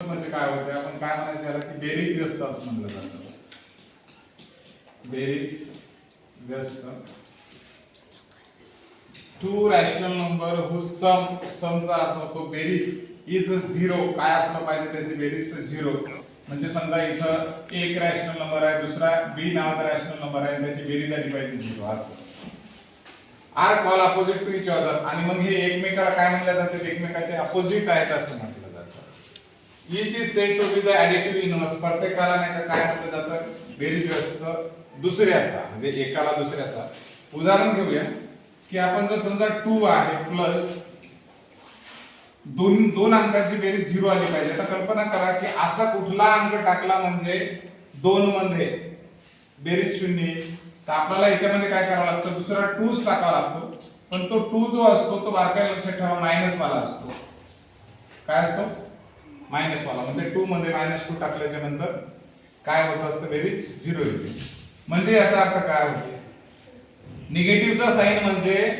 म्हणजे काय होते आपण काय म्हणायचं याला की बेरीज व्यस्त असं म्हणलं जातं. बेरीज व्यस्त. Two rational number who sum समचा अर्थ होतो बेरीज इज झिरो काय असलं पाहिजे त्याची बेरीज तर झिरो म्हणजे समजा इथं एक रॅशनल नंबर आहे दुसरा बी नावाचा रॅशनल नंबर आहे त्याची बेरीज आली पाहिजे झिरो असं. Are call opposite to each other आणि मग हे एकमेकाला काय म्हणलं जाते? एकमेकाचे अपोजिट आहेत असं म्हणतात. Each is said to be the additive inverse प्रत्येकाला नाही तर काय म्हटलं जातं बेरीज व्यस्त दुसऱ्याचा म्हणजे एकाला दुसऱ्याचा. उदाहरण घेऊया की आपण जर समजा टू आहे प्लस दोन दोन अंकाची बेरीज झिरो आली पाहिजे आता कल्पना करा की असा कुठला अंक टाकला म्हणजे दोन मध्ये बेरीज शून्य तर आपल्याला याच्यामध्ये काय करावं लागतं? दुसरा टूच टाकावा लागतो. पण तो टू जो असतो तो बारकाईने लक्षात ठेवा मायनस वाला असतो. काय असतो? मायनस वाला. म्हणजे टू मध्ये मायनस टू टाकल्याच्या नंतर काय होत असतं बेरीज? झिरो येते. म्हणजे याचा अर्थ काय होते? निगेटिव्हचा साईन म्हणजे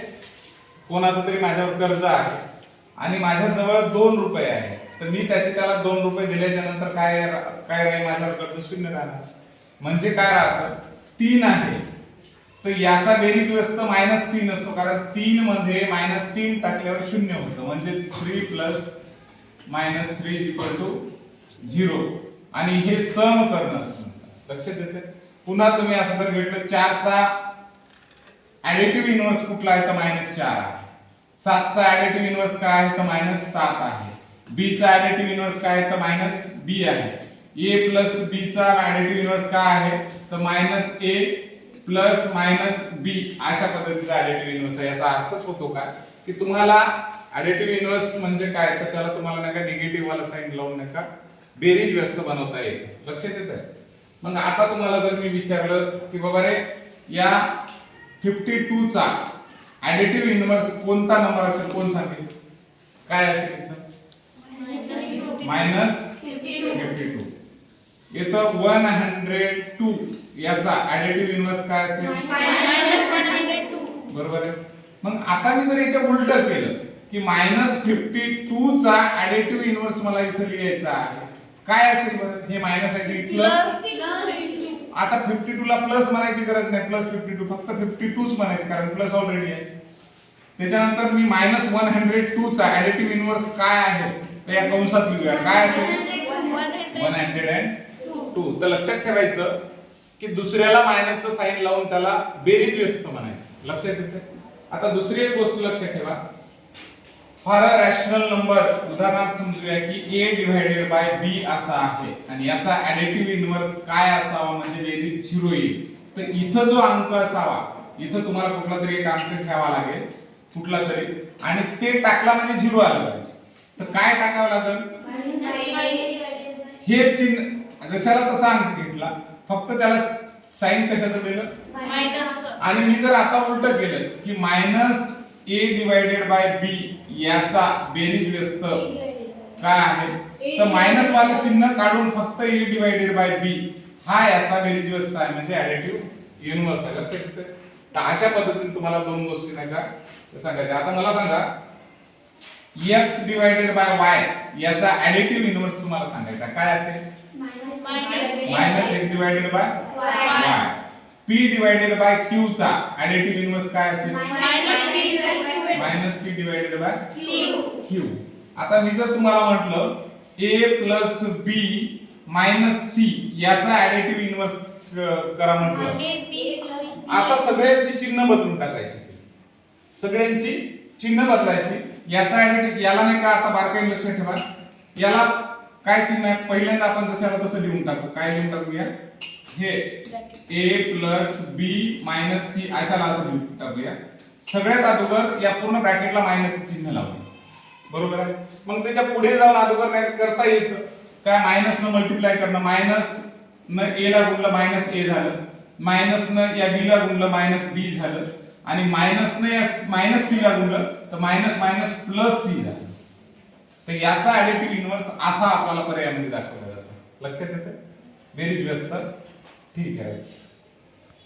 कोणाचं तरी माझ्यावर कर्ज आहे आणि माझ्याजवळ दोन रुपये आहे. तर मी त्याचे त्याला दोन रुपये दिल्याच्या नंतर काय काय राहील? माझ्यावर कर्ज शून्य राहणार. म्हणजे काय राहतं? तीन आहे. तर याचा बेरीज व्यस्त मायनस तीन असतो. कारण तीन मध्ये मायनस तीन टाकल्यावर शून्य होतं. म्हणजे three plus minus three equal to zero. आणि हे सम करणं लक्षात येते पुन्हा तुम्ही असं जर घेतलं चारचा ऍडिटिव्ह इन्व्हर्स कुठला आहे तर मायनस चार आहे. सातचा ऍडिटिव्ह इन्व्हर्स काय आहे तर मायनस सात आहे. बीचा ऍडिटिव्ह इन्व्हर्स काय आहे तर मायनस बी आहे. ए प्लस बीचा ऍडिटिव्ह इन्व्हर्स काय आहे तर minus A plus minus B अशा पद्धतीचा ऍडिटिव्ह इन्व्हर्स आहे. याचा अर्थच होतो का? की तुम्हाला ऍडिटिव्ह इनवर्स म्हणजे काय? तर त्याला तुम्हाला नाही का निगेटिव्ह वाला साईन लावून नाही का बेरीज व्यस्त बनवता येईल. लक्षात येत आहे मग आता तुम्हाला जर मी विचारलं की बाबा रे या फिफ्टी टू चा ऍडिटिव्ह इनवर्स कोणता नंबर असेल? कोण सांगेल? काय असेल मायनस फिफ्टी टू इथं वन हंड्रेड टू याचा ऍडिटिव्ह इनवर्स काय असेल? बरोबर आहे. मग आता मी जर याच्या उलट केलं की मायनस फिफ्टी टू चा ऍडिटिव्ह इनवर्स मला इथं लिहायचा आहे. काय असेल बरं? हे मायनस आहे प्लस आता फिफ्टी टू ला प्लस म्हणायची गरज नाही. प्लस फिफ्टी टू फक्त फिफ्टी टूच म्हणायची कारण प्लस ऑलरेडी आहे. त्याच्यानंतर मी मायनस वन हंड्रेड टू चा ऍडिटिव्ह इनवर्स काय आहे? तर या कंसात लिहूया. काय असेल? वन हंड्रेड अँड टू तर लक्षात ठेवायचं की दुसऱ्याला मायनसचं साईन लावून त्याला बेरीज व्यस्त म्हणायचं. लक्षात येते आता दुसरी एक गोष्ट लक्षात ठेवा. फॉर रॅशनल नंबर उदाहरणार्थ समजूया की ए डिव्हायडेड बाय बी असा आहे. आणि याचा ऍडिटिव्ह इनवर्स काय असावा? म्हणजे बेरीज झिरो येईल. तर इथं जो अंक असावा इथं तुम्हाला कुठला तरी एक अंक ठेवा लागेल. कुठला तरी. आणि ते टाकला म्हणजे झिरो आलं पाहिजे. तर काय टाकावं लागेल? हे चिन्ह जशाला तसा अंक घेतला फक्त त्याला साईन कशाचं दिलं? आणि मी जर आता उलट केलं की minus A divided by B याचा बेरीज व्यस्त काय आहे? तर मायनस वाला चिन्ह काढून फक्त ए डिवायडेड बाय बी हा याचा बेरीज व्यस्त आहे. म्हणजे ऍडिटिव्ह युनिव्हर्स आहे. लक्षात येते तर अशा पद्धतीने तुम्हाला दोन गोष्टी नाही का सांगायच्या. आता मला सांगा x डिवायडेड बाय y याचा ऍडिटिव्ह इनवर्स तुम्हाला सांगायचा काय असेल? Minus X divided by y. P divided by q चा ऍडिटिव्ह इनवर्स काय असेल? Minus p divided by q. आता मी जर तुम्हाला म्हटलं a plus b minus c याचा ऍडिटिव्ह इनवर्स करा म्हटलं. आता सगळ्यांची चिन्ह बदलून टाकायची. सगळ्यांची चिन्ह बदलायची. याचा ऍडिटिव्ह याला नाही का आता बारकाईने लक्षात ठेवा. याला काय चिन्ह आहे? पहिल्यांदा आपण जसं आलं तसं लिहून टाकू. काय लिहून टाकूया? हे A plus B minus C अशाला असं टाकूया. सगळ्यात अगोदर या पूर्ण ब्रॅकेटला मायनस चिन्ह लावूया. बरोबर आहे? मग त्याच्या पुढे जाऊन अगोदर काय करता येतं काय मायनस न मल्टिप्लाय करणं मायनस न ए ला गुणलं मायनस ए झालं. मायनस न या बी ला गुणलं मायनस बी झालं. आणि मायनस न या मायनस सी ला गुणलं तर मायनस मायनस प्लस सी झालं. तर याचा ऍडिटिव्ह इन्व्हर्स असा आपल्याला पर्यायामध्ये दाखवला जातो. लक्षात येतं? बेरीज व्यस्त. ठीक आहे.